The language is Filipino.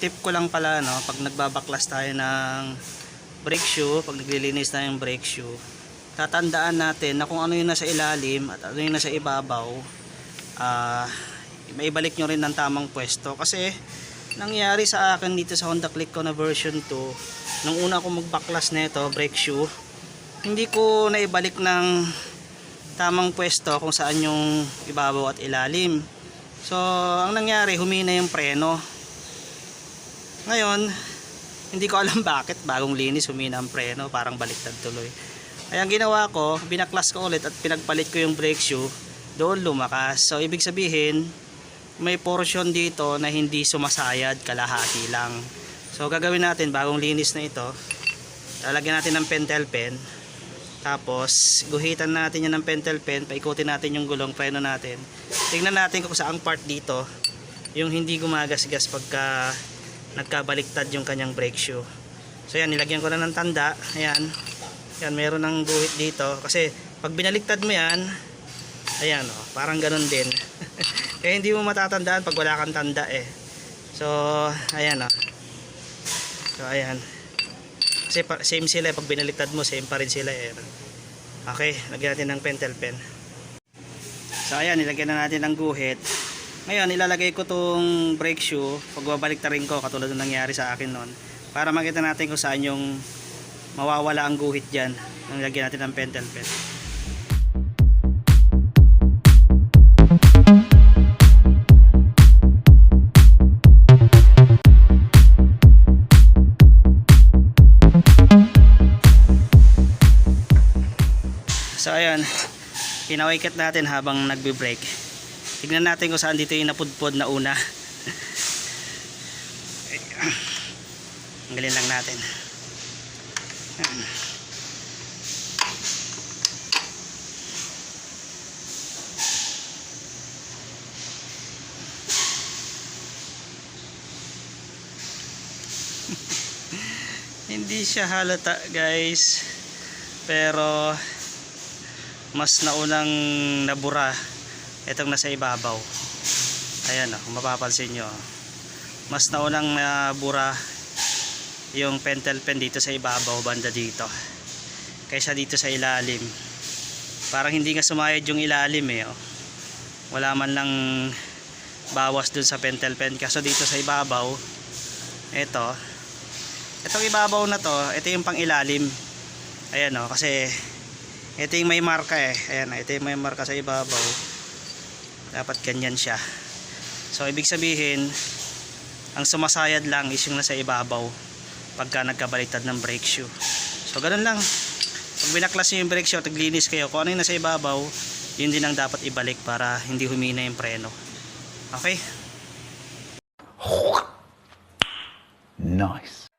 tip ko lang pala no, pag nagbabaklas tayo ng brake shoe, pag naglilinis tayo ng brake shoe, tatandaan natin na kung ano yung nasa ilalim at ano yung nasa ibabaw, ah, maibalik nyo rin ng tamang pwesto. Kasi, nangyari sa akin dito sa Honda Click ko na version 2, nung una ko magbaklas nito, brake shoe, hindi ko naibalik ng tamang pwesto kung saan yung ibabaw at ilalim. So, ang nangyari, humina yung preno. Ngayon, hindi ko alam bakit bagong linis humina ang preno, parang baliktad tuloy. Kaya ang ginawa ko, binaklas ko ulit at pinagpalit ko yung brake shoe, doon lumakas. So, ibig sabihin, may portion dito na hindi sumasayad, kalahati lang. So, gagawin natin, bagong linis na ito, lalagyan natin ng pentel pen, tapos, guhitan natin yan ng pentel pen, paikutin natin yung gulong preno natin. Tingnan natin kung saang part dito, yung hindi gumagasgas pagka nagkabaliktad yung kanyang brake shoe. So yan, nilagyan ko na ng tanda. Ayan. Yan, meron ng guhit dito. Kasi, pag binaliktad mo yan, ayan o, parang ganun din. Kaya hindi mo matatandaan pag wala kang tanda eh. So, ayan o. So, ayan. Kasi same sila eh. Pag binaliktad mo, same pa rin sila eh. Okay, lagyan natin ng pentel pen. So ayan, nilagyan na natin ng guhit. Ngayon, ilalagay ko tong brake shoe. Pag babalik rin ko, katulad ng nangyari sa akin noon. Para makita natin kung saan yung mawawala ang guhit dyan. Nang lagyan natin ng pentel pen. So ayan, pinawikit natin habang nagbe-brake. Tignan natin kung saan dito yung napudpod na una. Tanggalin lang natin. Hindi siya halata guys. Pero mas naunang nabura itong nasa ibabaw. Ayan o kung mapapansin nyo. Mas naunang nabura yung pentel pen dito sa ibabaw banda dito kaysa dito sa ilalim. Parang hindi nga sumayad yung ilalim eh oh. wala man lang bawas dun sa pentel pen. Kaso dito sa ibabaw ito itong ibabaw na to ito yung pang ilalim ayan o kasi ito yung may marka eh. Ayan ito yung may marka sa ibabaw dapat ganyan siya. So ibig sabihin ang sumasayad lang is yung nasa ibabaw pagka nagkabaliktad ng brake shoe. So ganun lang. Pag binaklas nyo yung brake shoe taglinis kayo kung ano yung nasa ibabaw yun din ang dapat ibalik para hindi humina yung preno. Okay? Nice.